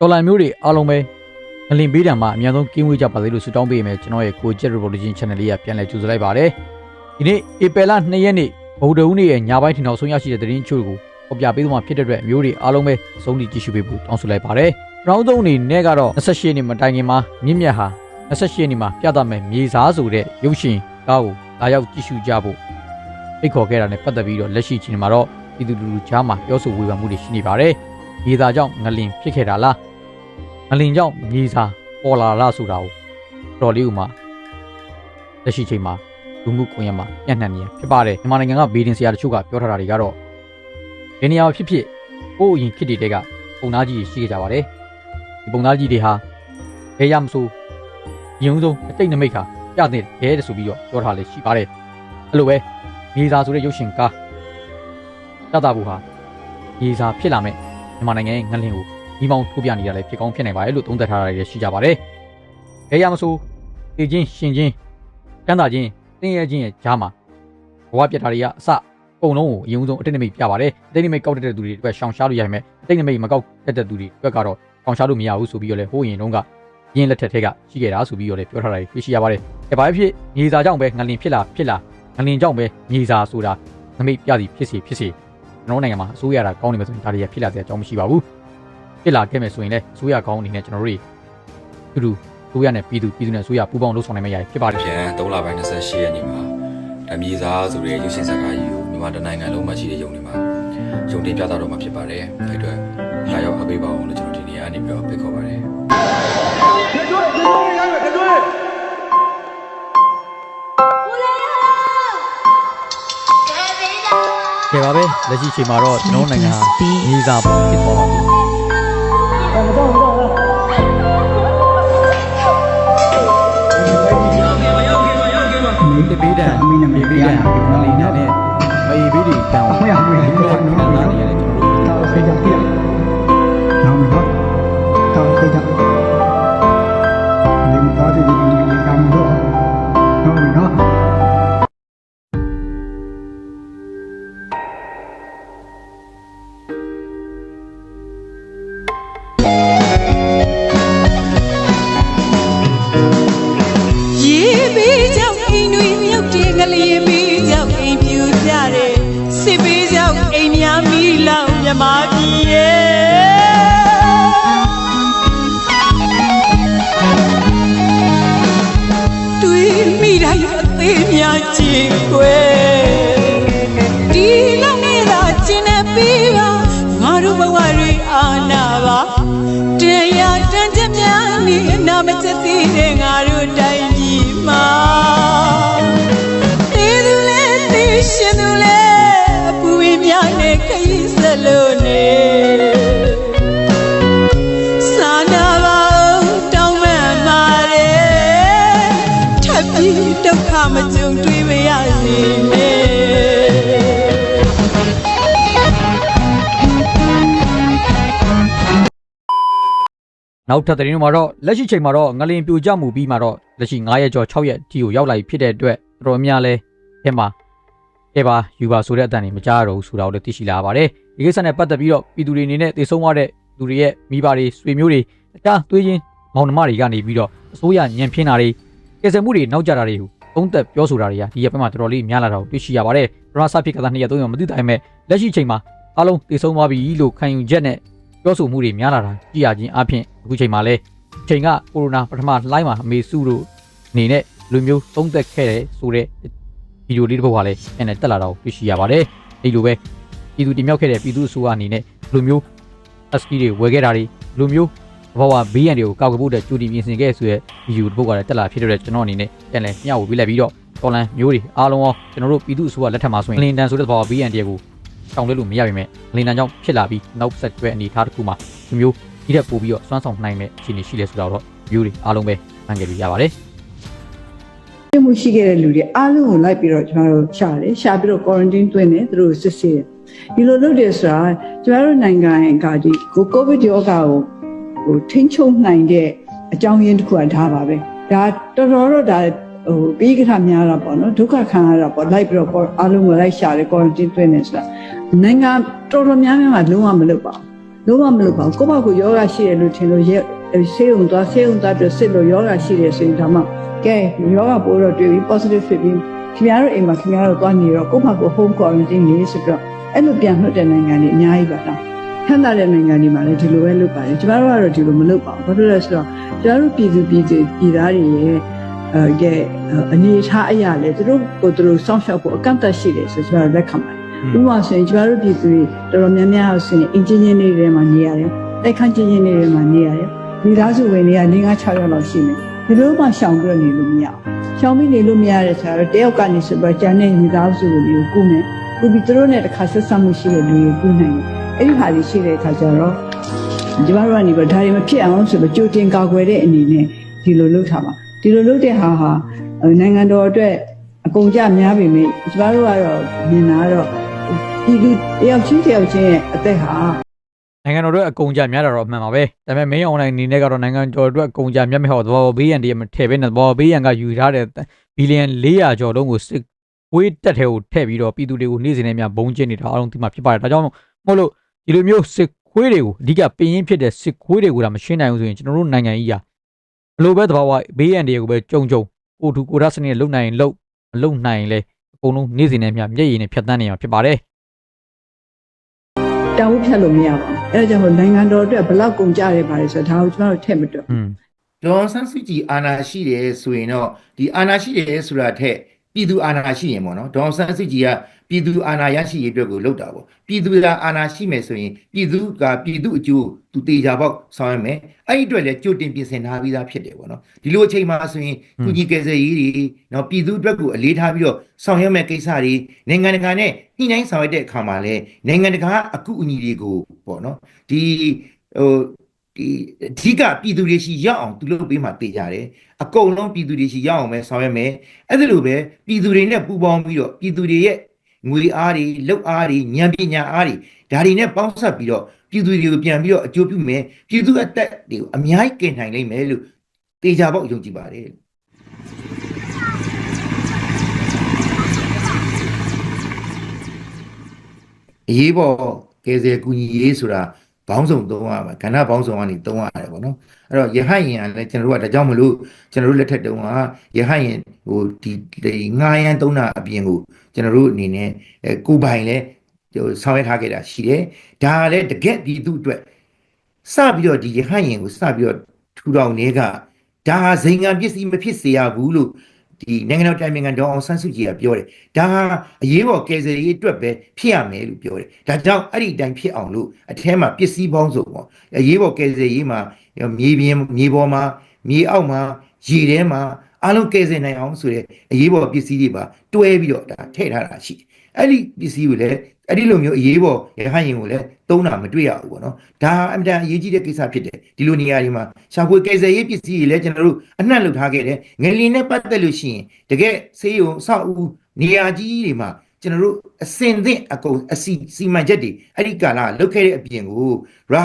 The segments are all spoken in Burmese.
တော်လိုင်းမျိုးတွေအားလုံးပဲငလင်ပေးတံမှာအများဆုံးကင်းဝေးကြပါစေလို့ဆုတောင်းပေးမယ်ကျွန်တော်ရဲ့ကိုကျက် revolution channel လေးကပြန်လည်ကြိုဆိုလိုက်ပါတယ်ဒီနေ့ဧပြီလ2ရက်နေ့ဗုဒ္ဓဦးနေ့ရဲ့ညပိုင်းထင်တော်ဆုံးရရှိတဲ့သတင်းချို့ကိုပေါ်ပြပေးသွားမှာဖြစ်တဲ့အတွက်မျိုးတွေအားလုံးပဲအဆုံးထိကြည့်ရှုပေးဖို့တောင်းဆိုလိုက်ပါတယ်ပရောင်းသုံးအနေနဲ့ကတော့28ရက်နေ့မတိုင်ခင်မှာမြင့်မြတ်ဟာ28ရက်နေ့မှာပြသမယ်မြေစားဆိုတဲ့ရုပ်ရှင်ကားကိုလာရောက်ကြည့်ရှုကြဖို့ဖိတ်ခေါ်ခဲ့တာနဲ့ပတ်သက်ပြီးတော့လက်ရှိချိန်မှာတော့ပြည်သူလူထုကြားမှာပြောဆိုဝေဖန်မှုတွေရှိနေပါတယ် မြေသားကြောင့်ငလင်ဖြစ်ခဲ့တာလားငလင်ကြောင့်မြေစာပေါ်လာလားဆိုတာကိုတော်လေးဦးမှာလက်ရှိချိန်မှာလူမှုကွန်ရက်မှာပြန့်နှံ့နေရဖြစ်ပါတယ်မြန်မာနိုင်ငံကဘေးဒင်ဆရာတချို့ကပြောထားတာတွေကတော့ဒီနေရာမှာဖြစ်ဖြစ်ကိုယ့်အရင်ခစ်တွေတဲကပုံသားကြီးတွေရှိခဲ့ကြပါတယ်ဒီပုံသားကြီးတွေဟာဘယ်ရမဆိုယုံဆုံးအတိတ်နမိတ်ခါပြတဲ့ရဲတဲ့ဆိုပြီးတော့ပြောထားလေရှိပါတယ်အဲ့လိုပဲမြေစာဆိုတဲ့ရုပ်ရှင်ကားတတဘူးဟာမြေစာဖြစ်လာမဲ့ မြန်မာနိုင်ငံရဲ့ငလင်ကိုဒီမောင်ထိုးပြနေတာလည်းဖြစ်ကောင်းဖြစ်နိုင်ပါတယ်လို့သုံးသပ်ထားတာတွေလည်းရှိကြပါတယ်။ခဲရမဆိုတေချင်းရှင်ချင်းကမ်းသာချင်းတင်းရဲချင်းရဲ့ဂျားမှာဘဝပြတ်တာတွေကအစအကုန်လုံးကိုအရင်ဆုံးအတိတ်နမိတ်ပြပါတယ်။အတိတ်နမိတ်ကောက်တတ်တဲ့သူတွေအတွက်ရှောင်ရှားလို့ရမယ်။အတိတ်နမိတ်မကောက်တတ်တဲ့သူတွေအတွက်ကတော့ရှောင်ရှားလို့မရဘူးဆိုပြီးတော့လည်းဟိုးရင်တုန်းကရင်းလက်ထက်ထက်ကရှိခဲ့တာဆိုပြီးတော့လည်းပြောထားတာတွေသိရှိရပါတယ်။အဲဘာဖြစ်မြေစာကြောင့်ပဲငလင်ဖြစ်လာဖြစ်လာငလင်ကြောင့်ပဲမြေစာဆိုတာနမိတ်ပြစီဖြစ်စီဖြစ်စီ ကျွန်တော်နိုင်ငံမှာအစိုးရတာကောင်းနေမှာဆိုရင်ဒါတွေကဖြစ်လာတဲ့အကြောင်းမရှိပါဘူး။ဖြစ်လာခဲ့မယ်ဆိုရင်လည်းအစိုးရကောင်းအနေနဲ့ကျွန်တော်တို့တွေတူတူအစိုးရနဲ့ပြည်သူပြည်သူနဲ့အစိုးရပူးပေါင်းလုပ်ဆောင်နိုင်မယ့်အရာဖြစ်ပါတယ်ပြန်3လပိုင်း28ရက်နေ့မှာဓမြေစာဆိုတဲ့ရုပ်ရှင်ဇာတ်ကားကြီးကိုမြန်မာတိုင်းနိုင်ငံလုံးမှာရှိတဲ့ယုံတွေမှာယုံတင်ပြသတော့မှာဖြစ်ပါတယ်။အဲအတွက်လာရောက်အပေးပါအောင်လို့ကျွန်တော်ဒီနေ့ကနေပြီးတော့ဖိတ်ခေါ်ပါတယ် ယ်ပါပဲလက်ရှိချိန်မှာတော့ကျွန်တော်နိုင်ငံဟာညီစာဖြစ်ပေါ်ပါပြီမတော့မတော့မင်းတပေးတာမင်းနမပေးတာနော်လေးနာနဲ့မေးပြီးဒီခံအောင်မရဘူးနော်နော်နားနေရတယ်ကျွန်တော်တို့တော့ခေကြပြရအောင်နော်တော့ခေကြ လော နဲ့နောက်ထပ်သတင်းတွေမှာတော့လက်ရှိချိန်မှာတော့ငလင်ပြိုကျမှုပြီးမှာတော့လက်ရှိ9ရက်ကျော်6ရက်အထိကိုရောက်လာပြီဖြစ်တဲ့အတွက်တော်တော်များလဲအဲမှာအဲပါယူပါဆိုတဲ့အတန်တွေမကြားရတော့ဘူးဆိုတာကိုလည်းသိရှိလာရပါတယ်ဒီကိစ္စနဲ့ပတ်သက်ပြီးတော့ပြည်သူတွေအနေနဲ့သိဆုံးသွားတဲ့လူတွေရဲ့မိဘတွေဆွေမျိုးတွေအတားသွေးချင်းမောင်နှမတွေကနေပြီးတော့အစိုးရညံပြင်းတာတွေကယ်ဆယ်မှုတွေနောက်ကျတာတွေကို သုံးသက်ပြောဆိုတာတွေကဒီရက်ပိုင်းမှာတော်တော်လေးများလာတာကိုတွေ့ရှိရပါတယ်ပထမစဖြစ်ကသာ2ရက်3ရက်မသိတိုင်းမဲ့လက်ရှိချိန်မှာအားလုံးသိဆုံးသွားပြီလို့ခံယူချက်နဲ့ပြောဆိုမှုတွေများလာတာကြည်ရခြင်းအပြင်အခုချိန်မှာလဲချိန်ကကိုရိုနာပထမလှိုင်းမှာအမေစုတို့အနေနဲ့လူမျိုးသုံးသက်ခဲ့တဲ့ဆိုတဲ့ဗီဒီယိုလေးတစ်ပုဒ်ကလည်းအဲ့နဲ့တက်လာတာကိုတွေ့ရှိရပါတယ်အဲ့လိုပဲပြည်သူတင်မြောက်ခဲ့တဲ့ပြည်သူအစိုးရအနေနဲ့လူမျိုးအစကီတွေဝယ်ခဲ့တာတွေလူမျိုး ဘဝဘေးရန်တွေကိုကောက်ကွယ်ဖို့အတွက်ကြိုတင်ပြင်ဆင်ခဲ့ဆိုတဲ့ဗီဒီယိုတစ်ပုဒ်ကလည်းတက်လာဖြစ်တဲ့ကျွန်တော်အနေနဲ့ပြန်လဲမျှဝေပေးလိုက်ပြီးတော့တော်လန်မျိုးတွေအားလုံးရောကျွန်တော်တို့ပြည်သူအစိုးရလက်ထက်မှာဆိုရင်လင်တန်ဆိုတဲ့ဘဝဘေးရန်တွေကိုတောင်းလဲလို့မရပါပဲလင်နံကြောင့်ဖြစ်လာပြီးနောက်ဆက်တွဲအနေအထားတစ်ခုမှာဒီမျိုးဒီတက်ပို့ပြီးတော့စွမ်းဆောင်နိုင်မဲ့အခြေအနေရှိလဲဆိုတော့မျိုးတွေအားလုံးပဲမှန်ကြည့်ရပါတယ်ပြမှုရှိခဲ့တဲ့လူတွေအားလုံးကိုလိုက်ပြီးတော့ကျွန်တော်တို့ရှာတယ်ရှာပြီးတော့ quarantine သွင်းတယ်သူတို့ကိုစစ်ဆေးတယ်ဒီလိုလုပ်တယ်ဆိုတာကျွန်တော်တို့နိုင်ငံကဒီကို covid ရောဂါကို ဟိုထိန်းချုပ်နိုင်တဲ့အကြောင်းရင်းတစ်ခုကဒါပါပဲဒါတော်တော်တော့ဒါဟိုပြီးကထများတာပေါ့နော်ဒုက္ခခံရတာပေါ့လိုက်ပြီးတော့အားလုံးကိုလိုက်ရှာတယ် quarantine သွင်းတယ်ဆိုတာနိုင်ငံတော်တော်များများကလုံးဝမလုပ်ပါဘူးလုံးဝမလုပ်ပါဘူးကိုယ့်ဘာကိုယောဂရှိတယ်လို့ထင်လို့ရဲဆေးရုံသွားဆေးရုံသွားပြီးစစ်လို့ယောဂရှိတယ်ဆိုရင်ဒါမှကဲယောဂပိုးတော့တွေ့ပြီး positive ဖြစ်ပြီးခင်ဗျားတို့အိမ်မှာခင်ဗျားတို့သွားနေတော့ကိုယ့်ဘာကို home quarantine နေဆိုတော့အဲ့လိုပြန်လွှတ်တဲ့နိုင်ငံတွေအများကြီးပါတော့ ထမ်းသာတဲ့နိုင်ငံတွေမှာလည်းဒီလိုပဲလုပ်ပါတယ်ကျမတို့ကတော့ဒီလိုမလုပ်ပါဘူးဘာလို့လဲဆိုတော့ကျမတို့ပြည်သူပြည်သူပြည်သားတွေရဲ့အဲကဲအနေထားအရာလေသူတို့ကိုသူတို့စောင့်ရှောက်ဖို့အကန့်အသတ်ရှိတယ်ဆိုကျမတို့လက်ခံပါတယ်ဥပမာဆိုရင်ကျမတို့ပြည်သူတွေတော်တော်များများဆိုရင်အင်ဂျင်နီယာတွေထဲမှာနေရတယ်တိုက်ခန်းချင်းချင်းတွေမှာနေရတယ်မိသားစုဝင်တွေက၄၅6ယောက်လောက်ရှိမယ်ဒီလိုမှရှောင်ပြီးနေလို့မရအောင်ရှောင်ပြီးနေလို့မရတဲ့ဆိုတော့တယောက်ကနေဆိုတော့ကျန်တဲ့မိသားစုတွေကိုကုမယ်ကုပြီးသူတို့နဲ့တစ်ခါဆက်ဆံမှုရှိတဲ့လူတွေကိုကုနိုင်တယ် အဲ့ဒီဟာတွေရှိတဲ့အခါကျတော့ကျမတို့ကနေပြီးဒါတွေမဖြစ်အောင်ဆိုတော့ကြိုတင်ကာကွယ်တဲ့အနေနဲ့ဒီလိုလုပ်ထားပါဒီလိုလုပ်တဲ့ဟာဟာနိုင်ငံတော်အတွက်အကုန်ကြများပေမဲ့ကျမတို့ကတော့မြင်တာကတော့ဒီလူတယောက်ချင်းတယောက်ချင်းရဲ့အသက်ဟာနိုင်ငံတော်တို့အကုန်ကြများတာတော့အမှန်ပါပဲဒါပေမဲ့ main online အနေနဲ့ကတော့နိုင်ငံတော်တို့အကုန်ကြများမဲ့ဟောသဘောဘေးရန်တည်းမထည့်ပဲနဲ့သဘောဘေးရန်ကယူထားတဲ့ဘီလီယံ400ကျော်လုံးကိုစစ်ဝေးတက်ထဲကိုထည့်ပြီးတော့ပြည်သူတွေကိုနေ့စဉ်နဲ့များဘုံကျင်းနေတာအားလုံးသိမှဖြစ်ပါတယ်ဒါကြောင့်မို့လို့ ဒီလိုမျိုးစစ်ခွေးတွေကိုအဓိကပင်ရင်းဖြစ်တဲ့စစ်ခွေးတွေကိုဒါမရှင်းနိုင်ဘူးဆိုရင်ကျွန်တော်တို့နိုင်ငံကြီးကဘလို့ပဲသဘောဝဘေးရန်တွေကိုပဲကြုံကြုံကိုထူကိုရစနစ်လုံနိုင်လုံမလုံနိုင်လဲအကုန်လုံးနေ့စဉ်နဲ့များမျက်ရည်နဲ့ဖြတ်တန်းနေမှာဖြစ်ပါတယ်တောင်းဖြတ်လို့မရပါဘူးအဲဒါကြောင့်မို့နိုင်ငံတော်အတွက်ဘယ်လောက်ကုန်ကြရဲပါလဲဆိုတော့ဒါကိုကျွန်တော်တို့ထည့်မတွက်อืมဒေါ်အောင်ဆန်းစုကြည်အာဏာရှိတယ်ဆိုရင်တော့ဒီအာဏာရှိတယ်ဆိုတာထက် ပြည်သူအာဏာရှိရင်ပေါ့နော်ဒေါ်အောင်ဆန်းစုကြည်ကပြည်သူအာဏာရရှိရေးအတွက်ကိုလုပ်တာပေါ့ပြည်သူကအာဏာရှိမယ်ဆိုရင်ပြည်သူကပြည်သူအကျိုးသူတေချာပေါက်ဆောင်ရမယ်အဲ့ဒီအတွက်လည်းကြိုတင်ပြင်ဆင်ထားပြီးသားဖြစ်တယ်ပေါ့နော်ဒီလိုအချိန်မှာဆိုရင်ကုညီကယ်ဆယ်ရေးတွေနော်ပြည်သူအတွက်ကိုအလေးထားပြီးတော့ဆောင်ရွက်မဲ့ကိစ္စတွေနိုင်ငံတကာနဲ့ညှိနှိုင်းဆောင်ရွက်တဲ့အခါမှာလည်းနိုင်ငံတကာအကူအညီတွေကိုပေါ့နော်ဒီဟို ဒီအဓိကပြည်သူတွေရှိရောက်အောင်သူလုပ်ပေးမှတေးကြတယ်အကုန်လုံးပြည်သူတွေရှိရောက်အောင်ပဲဆောင်ရွက်မယ်အဲ့ဒါလိုပဲပြည်သူတွေနဲ့ပူးပေါင်းပြီးတော့ပြည်သူတွေရဲ့ငွေအားတွေလုပ်အားတွေဉာဏ်ပညာအားတွေဒါတွေနဲ့ပေါင်းစပ်ပြီးတော့ပြည်သူတွေကိုပြန်ပြီးတော့အကျိုးပြုမယ်ပြည်သူအသက်တွေကိုအများကြီးကင်နိုင်လိမ့်မယ်လို့တေချာပေါက်ယုံကြည်ပါတယ်အရေးပေါ်ကယ်ဆယ်ကူညီရေးဆိုတာ ဘောင်းဆောင်သုံးရမှာကဏ္ဍဘောင်းဆောင်ကနေသုံးရတယ်ပေါ့နော်အဲ့တော့ရဟတ်ရင်ကလည်းကျွန်တော်တို့ကဒါကြောင့်မလို့ကျွန်တော်တို့လက်ထက်တုန်းကရဟတ်ရင်ဟိုဒီဒီငားရမ်းသုံးတာအပြင်ကိုကျွန်တော်တို့အနေနဲ့အဲကိုပိုင်လဲဟိုဆောင်ရွက်ထားခဲ့တာရှိတယ်ဒါကလည်းတကက်ဒီသူ့အတွက်စပြီးတော့ဒီရဟတ်ရင်ကိုစပြီးတော့ထူထောင်နေကဒါဟာဇိမ်ငံပစ္စည်းမဖြစ်စေရဘူးလို့ ဒီနိုင်ငံတော်တိုင်ပင်ခံဒေါအောင်ဆန်းစုကြည်ကပြောတယ်ဒါဟာအရေးပေါ်ကယ်ဆယ်ရေးအတွက်ပဲဖြစ်ရမယ်လို့ပြောတယ်ဒါကြောင့်အဲ့ဒီအတိုင်းဖြစ်အောင်လို့အထဲမှာပစ္စည်းပေါင်းစုံပေါ့အရေးပေါ်ကယ်ဆယ်ရေးမှာမြေပြင်မြေပေါ်မှာမြေအောက်မှာရေထဲမှာအားလုံးကယ်ဆယ်နိုင်အောင်ဆိုတဲ့အရေးပေါ်ပစ္စည်းတွေပါတွဲပြီးတော့ဒါထည့်ထားတာရှိတယ်အဲ့ဒီပစ္စည်းကိုလည်း အဲ့ဒီလိုမျိုးအရေးပေါ်ရဟန်းရင်ကိုလည်းသုံးတာမတွေ့ရဘူးပေါ့နော်ဒါအမြဲတမ်းအရေးကြီးတဲ့ကိစ္စဖြစ်တယ်ဒီလိုနေရာတွေမှာရှာဖွေကယ်ဆယ်ရေးပစ္စည်းတွေလည်းကျွန်တော်တို့အနှံ့လုပ်ထားခဲ့တယ်ငလင်နဲ့ပတ်သက်လို့ရှိရင်တကယ်ဆေးရုံအဆောက်အဦနေရာကြီးတွေမှာကျွန်တော်တို့အစင်သင့်အကုန်အစီစီမံချက်တွေအဲ့ဒီကာလလုတ်ခဲ့တဲ့အပြင်ကိုရာ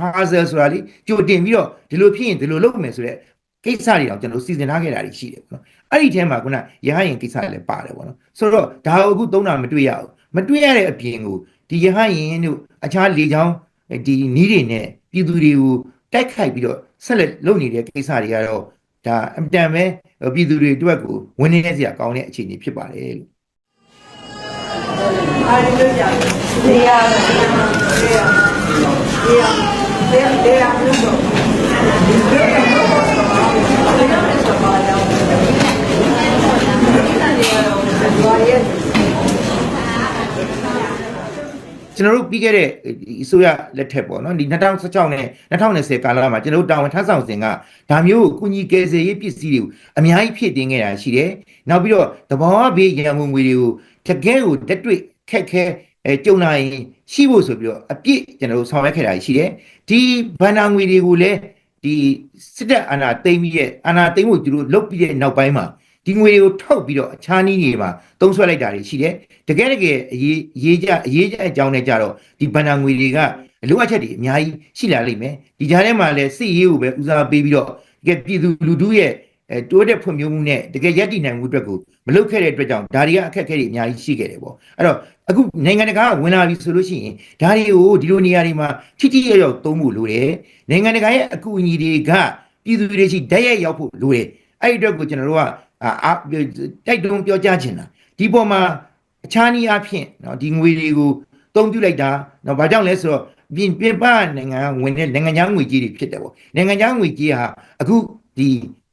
ဟာဇယ်ဆိုတာလေကြိုတင်ပြီးတော့ဒီလိုဖြစ်ရင်ဒီလိုလုပ်မယ်ဆိုတဲ့ကိစ္စတွေတော့ကျွန်တော်တို့စီစဉ်ထားခဲ့တာတွေရှိတယ်ပေါ့နော်အဲ့ဒီထဲမှာခုနရဟရင်ကိစ္စလည်းပါတယ်ပေါ့နော်ဆိုတော့ဒါကိုအခုသုံးတာမတွေ့ရဘူး မတွေ့ရတဲ့အပြင်ကိုဒီရဟရင်တို့အခြားလေချောင်းဒီနီးတွေနဲ့ပြည်သူတွေကိုတိုက်ခိုက်ပြီးတော့ဆက်လက်လုပ်နေတဲ့ကိစ္စတွေကတော့ဒါအမြဲတမ်းပဲပြည်သူတွေအတွက်ကိုဝင်နေစရာကောင်းတဲ့အခြေအနေဖြစ်ပါတယ်လို့ ကျွန်တော်တို့ပြီးခဲ့တဲ့အစိုးရလက်ထက်ပေါ့နော်ဒီ2016နဲ့2020ကာလမှာကျွန်တော်တို့တာဝန်ထမ်းဆောင်စဉ်ကဒါမျိုးကိုကုညီကယ်ဆယ်ရေးပစ္စည်းတွေကိုအများကြီးဖြည့်တင်းခဲ့တာရှိတယ်။နောက်ပြီးတော့သဘောဘေးရန်ကုန်ငွေတွေကိုတကယ်ကိုတက်တွေ့ခက်ခဲအဲကြုံနိုင်ရှိဖို့ဆိုပြီးတော့အပြည့်ကျွန်တော်တို့ဆောင်ရွက်ခဲ့တာရှိတယ်။ဒီဘဏ္ဍာငွေတွေကိုလည်းဒီစစ်တပ်အာဏာသိမ်းပြီးရဲ့အာဏာသိမ်းဖို့သူတို့လုပ်ပြီးတဲ့နောက်ပိုင်းမှာ ဒီငွေတွေကိုထုတ်ပြီးတော့အခြားနည်းတွေမှာသုံးဆွဲလိုက်တာတွေရှိတယ်တကယ်တကယ်အရေးအရေးကြအရေးကြအကြောင်းနဲ့ကြတော့ဒီဘဏ္ဍာငွေတွေကလိုအပ်ချက်တွေအများကြီးရှိလာလိမ့်မယ်ဒီကြားထဲမှာလည်းစစ်ရေးကိုပဲဦးစားပေးပြီးတော့တကယ်ပြည်သူလူထုရဲ့အဲတိုးတဲ့ဖွံ့ဖြိုးမှုနဲ့တကယ်ရည်တည်နိုင်မှုအတွက်ကိုမလုပ်ခဲ့တဲ့အတွက်ကြောင့်ဒါတွေကအခက်အခဲတွေအများကြီးရှိခဲ့တယ်ပေါ့အဲ့တော့အခုနိုင်ငံတကာကဝင်လာပြီဆိုလို့ရှိရင်ဒါတွေကိုဒီလိုနေရာတွေမှာထိထိရောက်ရောက်သုံးဖို့လိုတယ်နိုင်ငံတကာရဲ့အကူအညီတွေကပြည်သူတွေရှိဓာတ်ရိုက်ရောက်ဖို့လိုတယ်အဲ့ဒီအတွက်ကိုကျွန်တော်တို့က အာအာတိုက်တွန်းပြောကြားချင်တာဒီပေါ်မှာအခြားနည်းအားဖြင့်เนาะဒီငွေတွေကိုသုံးပြုလိုက်တာเนาะဘာကြောင့်လဲဆိုတော့ပြင်ပြင်ပနိုင်ငံကဝင်တဲ့နိုင်ငံခြားငွေကြေးတွေဖြစ်တယ်ပေါ့နိုင်ငံခြားငွေကြေးဟာအခုဒီ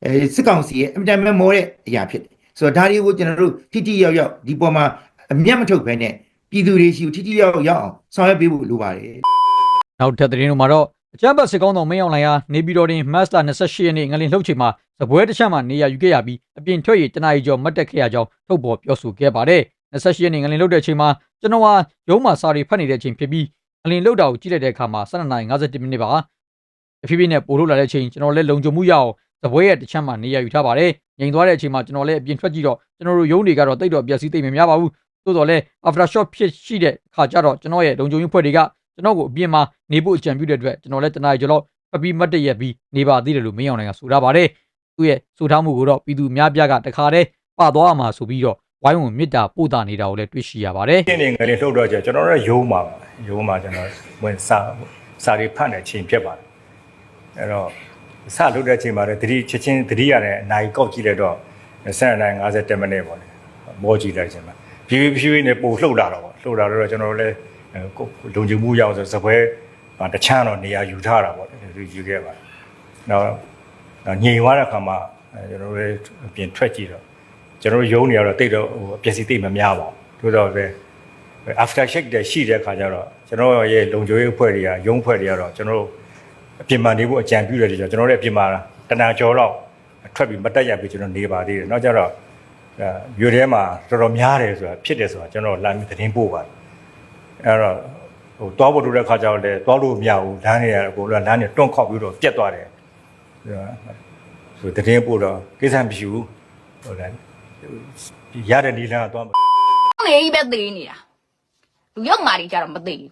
အဲစစ်ကောင်စီရဲ့အင်တာနက်မောတဲ့အရာဖြစ်တယ်ဆိုတော့ဒါတွေကိုကျွန်တော်တို့ထိထိရောက်ရောက်ဒီပေါ်မှာအမျက်မထုတ်ဘဲနဲ့ပြည်သူတွေရှိကိုထိထိရောက်ရောက်အောင်ဆောင်ရွက်ပေးဖို့လိုပါတယ် နောက်ထပ်သတင်းတို့မှာတော့ အကြမ်းဖက်စစ်ကောင်းတော်မင်းအောင်လှိုင်ဟာနေပြည်တော်တွင်မတ်လ28ရက်နေ့ငလင်လှုပ်ချိန်မှာစပွဲတစ်ချက်မှနေရာယူခဲ့ရပြီးအပြင်ထွက်ရေးတနအီကျော်မတ်တက်ခဲ့ရကြောင်းထုတ်ပေါ်ပြောဆိုခဲ့ပါတယ်28ရက်နေ့ငလင်လှုပ်တဲ့ချိန်မှာကျွန်တော်ဟာရုံးမှာစာတွေဖတ်နေတဲ့အချိန်ဖြစ်ပြီးငလင်လှုပ်တာကိုကြည့်လိုက်တဲ့အခါမှာ12:51မိနစ်ပါအဖြစ်ဖြစ်နဲ့ပို့လို့လာတဲ့အချိန်ကျွန်တော်လည်းလုံခြုံမှုရအောင်စပွဲရဲ့တစ်ချက်မှနေရာယူထားပါတယ်ငြိမ်သွားတဲ့အချိန်မှာကျွန်တော်လည်းအပြင်ထွက်ကြည့်တော့ကျွန်တော်တို့ရုံးတွေကတော့တိတ်တော့ပျက်စီးသိမ့်မများပါဘူးသို့တော်လည်း after shot ဖြစ်ရှိတဲ့အခါကျတော့ကျွန်တော်ရဲ့လုံခြုံရေးဖွဲ့တွေက ကျွန်တော်ကိုအပြင်မှာနေဖို့အကြံပြုတဲ့အတွက်ကျွန်တော်လည်းတနားရီကျော်လောက်ဖပ်ပြီးမတ်တရက်ပြီးနေပါသေးတယ်လို့မင်းအောင်နိုင်ကဆိုထားပါတယ်သူ့ရဲ့ဆိုထားမှုကိုတော့ပြည်သူများပြားကတခါတည်းပသွားမှာဆိုပြီးတော့ဝိုင်းဝန်းမေတ္တာပို့တာနေတာကိုလည်းတွေ့ရှိရပါတယ်ပြင်းနေငယ်လေးလှုပ်တော့ကျကျွန်တော်တို့ရုံးမှာပါရုံးမှာကျွန်တော်ဝင်စာစာတွေဖတ်တဲ့ချိန်ဖြစ်ပါတယ်အဲ့တော့စလှုပ်တဲ့ချိန်မှာလည်းတတိချက်ချင်းတတိရတဲ့အနိုင်ကောက်ကြည့်လိုက်တော့7နိုင်50မိနစ်ပေါ့လေမောကြည့်လိုက်ချိန်မှာဖြည်းဖြည်းဖြည်းနဲ့ပို့လှုပ်လာတော့ပေါ့လှုပ်လာတော့ကျွန်တော်တို့လည်း လုံခြုံမှုရအောင်ဆိုစပွဲတချမ်းတော့နေရာယူထားတာပေါ့လေယူခဲ့ပါတယ်နောက်ညင်သွားတဲ့အခါမှာကျွန်တော်တို့လည်းပြင်ထွက်ကြည့်တော့ကျွန်တော်တို့ရုံးနေရတော့တိတ်တော့ဟိုအပျက်စီးတိတ်မများပါဘူးသို့တော့ပဲ after check တဲ့ရှိတဲ့ခါကျတော့ကျွန်တော်ရဲ့လုံခြုံရေးအဖွဲ့တွေကရုံးအဖွဲ့တွေကတော့ကျွန်တော်တို့အပြင်မှာနေဖို့အကြံပြုတယ်ကြကျွန်တော်တို့အပြင်မှာတနာကျော်တော့ထွက်ပြီးမတက်ရပြီးကျွန်တော်နေပါသေးတယ်။နောက်ကျတော့အဲမြို့ထဲမှာတော်တော်များတယ်ဆိုတာဖြစ်တယ်ဆိုတာကျွန်တော်လာပြီးသတင်းပို့ပါတယ်။ အဲတော့ဟိုတောဖို့တို့တဲ့ခါကျတော့လေတောလို့မရဘူးလမ်းနေရကိုလမ်းနေတွန့်ခောက်ပြီးတော့ပြက်သွားတယ်။ဆိုသတင်းပို့တော့ကိစ္စမရှိဘူး။ဟုတ်တယ်။ရတဲ့ဒီလမ်းကတော့နေကြီးပဲသေးနေတာလူရောက်မာတွေကြတော့မသေးဘူး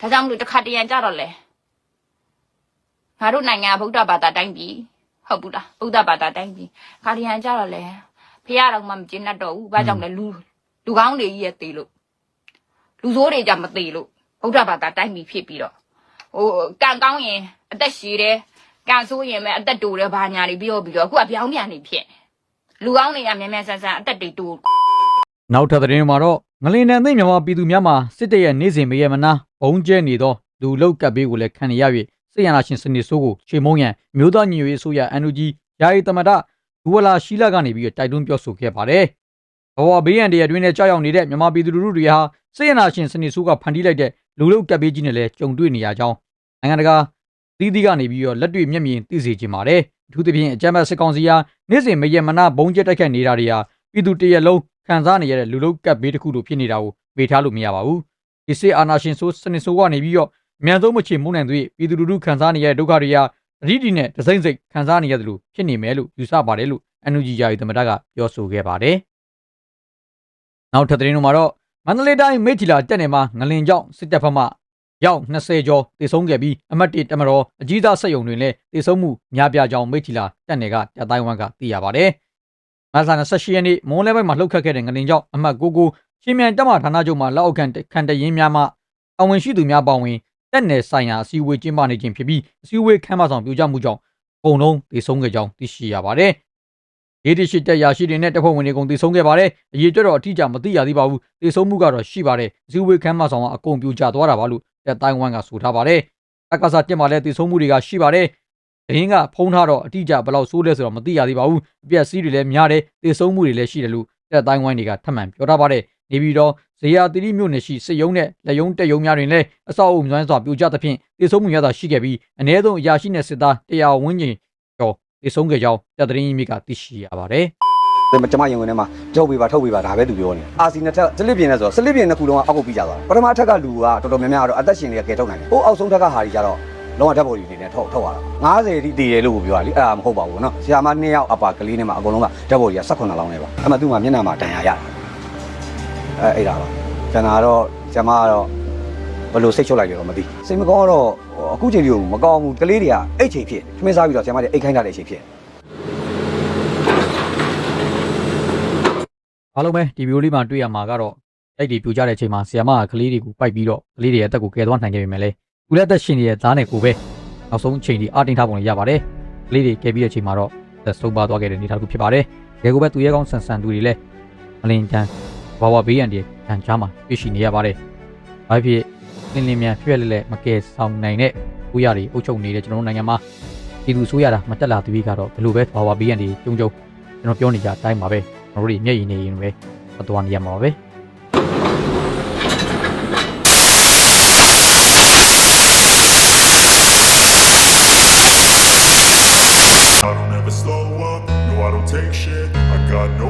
ဒါကြောင့်မလို့တစ်ခါတရံကြတော့လေငါတို့နိုင်ငံကဗုဒ္ဓဘာသာတိုင်းပြည်ဟုတ်ဘူးလားဗုဒ္ဓဘာသာတိုင်းပြည်ခါတရံကြတော့လေဖះတော်မှမကျင့်တတ်တော့ဘူးဘာကြောင့်လဲလူလူကောင်းတွေကြီးရဲ့သေးလို့ လူဆိုးတွေကြမသေးလို့ဗုဒ္ဓဘာသာတိုင်းပြည်ဖြစ်ပြီးတော့ဟိုကံကောင်းရင်အသက်ရှည်တယ်ကံဆိုးရင်ပဲအသက်တူတယ်ဘာညာတွေပြောပြီးတော့အခုကပြောင်းပြန်နေဖြစ်နေလူကောင်းတွေကမြန်မြန်ဆန်ဆန်အသက်တွေတူနောက်ထပ်သတင်းမှာတော့ငလင်တန်သိမြန်မာပြည်သူများမှာစစ်တပ်ရဲ့နေစဉ်မရေမနာဘုံကျဲနေသောလူလုတ်ကပ်ဘေးကိုလည်းခံရ၍စစ်ရဏရှင်စနစ်ဆိုးကိုချေမုံရန်မြို့သားညီညွတ်ရေးဆိုရ NUG ယာယီသမဒဒူဝလာရှိလာကနေပြီးတိုက်တွန်းပြောဆိုခဲ့ပါတယ်။ ဘဝဘေးရန်တရအတွင်းနဲ့ကြောက်ရောက်နေတဲ့မြန်မာပြည်သူလူထုတွေဟာစစ်ရဏရှင်စနစ်ဆိုးကဖန်တီးလိုက်တဲ့လူလုတ်ကပ်ဘေးကြီးနဲ့လည်းကြုံတွေ့နေရကြောင်းနိုင်ငံတကာသီးသီးကနေပြီးတော့လက်တွေ့မျက်မြင်သိစေချင်ပါတယ်။အထူးသဖြင့်အကြမ်းဖက်စစ်ကောင်စီဟာနေစဉ်မရေမနာဘုံကျဲတိုက်ခိုက်နေတာတွေဟာပြည်သူတရက်လုံးခံစားနေရတဲ့လူလုတ်ကပ်ဘေးတစ်ခုလိုဖြစ်နေတာကိုမေ့ထားလို့မရပါဘူး။ဒီစစ်အာဏာရှင်ဆိုးစနစ်ဆိုးကနေပြီးတော့အမြန်ဆုံးမချေမှုန်းနိုင်သွေးပြည်သူလူထုခံစားနေရတဲ့ဒုက္ခတွေဟာအဓိဒီနဲ့ဒစိမ့်စိတ်ခံစားနေရတယ်လို့ဖြစ်နေမယ်လို့ယူဆပါတယ်လို့ NUG ယာယီသမ္မတကပြောဆိုခဲ့ပါတယ်။ နောက်ထပ်သတင်းတို့မှာတော့မန္တလေးတိုင်းမိထီလာတက်နယ်မှာငလင်ကြောင့်စစ်တပ်ဘက်မှရောက်20ကျော်တေဆုံးခဲ့ပြီးအမတ်တေတမတော်အကြီးသားစက်ယုံတွင်လည်းတေဆုံးမှုများပြားကြောင်းမိထီလာတက်နယ်ကတပ်တိုင်းဝမ်ကသိရပါတယ်။မတ်လ28ရက်နေ့မွန်လဲဘက်မှာလှုပ်ခတ်ခဲ့တဲ့ငလင်ကြောင့်အမတ်ကိုကိုချင်းမြန်တက်မဌာနချုပ်မှာလက်အောက်ခံခံတရင်များမှအဝင်ရှိသူများပါဝင်တက်နယ်ဆိုင်ရာအစည်းအဝေးကျင်းပနေခြင်းဖြစ်ပြီးအစည်းအဝေးခမ်းမဆောင်ပြိုကျမှုကြောင့်အကုန်လုံးတေဆုံးခဲ့ကြောင်းသိရှိရပါတယ်။ ရေးတရှိတက်ရာရှိတွေနဲ့တပ်ဖွဲ့ဝင်တွေကုန်တေဆုံးခဲ့ပါတယ်။အရေးကြတော့အထီးကျမသိရသေးပါဘူး။တေဆုံးမှုကတော့ရှိပါတယ်။အစည်းအဝေးခမ်းမဆောင်ကအကုန်ပြိုကျသွားတာပါလို့တက်တိုင်းဝမ်ကဆိုထားပါတယ်။အကစားတက်မှာလည်းတေဆုံးမှုတွေကရှိပါတယ်။ဒင်းကဖုံးထားတော့အတိအကျဘယ်လောက်ဆိုးလဲဆိုတော့မသိရသေးပါဘူး။အပြက်စီးတွေလည်းများတယ်တေဆုံးမှုတွေလည်းရှိတယ်လို့တက်တိုင်းဝမ်တွေကထပ်မံပြောထားပါတယ်။နေပြီးတော့ဇေယျတိရိမြို့နယ်ရှိစစ်ရုံးနဲ့လက်ယုံတက်ယုံများတွင်လည်းအဆောက်အုံကျွမ်းစွာပြိုကျသဖြင့်တေဆုံးမှုရတာရှိခဲ့ပြီးအ ਨੇ ဆုံးအရာရှိနဲ့စစ်သားတရားဝန်းကျင်ကျော် တေဆုံးခဲ့ကြောင်းတပ်သတင်းရင်းမြစ်ကသိရှိရပါတယ် ကျွန်မရင်ဝင်ထဲမှာထုတ်ပေးပါထုတ်ပေးပါဒါပဲသူပြောနေအာစီနှစ်ထက်စလစ်ပြင်းနဲ့ဆိုတော့စလစ်ပြင်းနှစ်ခုလုံးကအောက်ကိုပြီးကြသွားပထမအထက်ကလူကတော်တော်များများတော့အသက်ရှင်နေရကဲထုတ်နိုင်တယ်ဟိုအောက်ဆုံးထက်ကဟာကြီးကြတော့လုံးဝဓာတ်ပေါ်ကြီးနေနဲ့ထုတ်ထုတ်ရတာ90တိတည်တယ်လို့ပြောရလိအဲ့ဒါမဟုတ်ပါဘူးเนาะဆရာမ2ယောက်အပါကလေးနဲ့မှအကုန်လုံးကဓာတ်ပေါ်ကြီးက18လောင်းနေပါအဲ့မှာသူ့မှာမျက်နှာမှာတန်ရာရတယ်အဲအဲ့ဒါပါကျွန်တော်ကတော့ဆရာမကတော့ ဘယ်လိုစိတ်ချုပ်လိုက်ကြတော့မသိစိတ်မကောင်းတော့အခုချိန်ကြီးကိုမကောင်းဘူးကလေးတွေကအိတ်ချိန်ဖြစ်သမင်းစားပြီးတော့ဆရာမတွေအိတ်ခိုင်းတာတဲ့အချိန်ဖြစ်အားလုံးပဲဒီဗီဒီယိုလေးမှာတွေ့ရမှာကတော့အိတ်တွေပြူကြတဲ့အချိန်မှာဆရာမကကလေးတွေကိုပိုက်ပြီးတော့ကလေးတွေရဲ့အသက်ကိုကယ်သွားနိုင်ခဲ့ပေမဲ့လေသူလည်းအသက်ရှင်နေတဲ့သားနဲ့ကိုပဲနောက်ဆုံးအချိန်ဒီအတင်းထားပုံလေးရပါတယ်ကလေးတွေကယ်ပြီးတဲ့အချိန်မှာတော့သက်ဆုံးပါသွားခဲ့တဲ့အနေအထားတစ်ခုဖြစ်ပါတယ်ကယ်ကိုပဲသူရဲကောင်းဆန်ဆန်သူတွေလည်းမလင်တန်ဘာဝဘေးရန်တွေတန်ကြားမှာတွေ့ရှိနေရပါတယ်ဘာဖြစ် လင်းလင်းမြန်ဖြည့်လဲလဲမကယ်ဆောင်နိုင်တဲ့ဦးရတွေအုပ်ချုပ်နေတဲ့ကျွန်တော်တို့နိုင်ငံမှာပြည်သူဆိုးရတာမတက်လာသေးပြီးကတော့ဘယ်လိုပဲဘာဝဘေးရန်တွေကြုံကြုံကျွန်တော်ပြောနေကြအတိုင်းပါပဲကျွန်တော်တို့တွေမျက်ရည်နေရင်ပဲမတော်နေရမှာပါပဲ I don't ever slow up, no I don't take shit I got no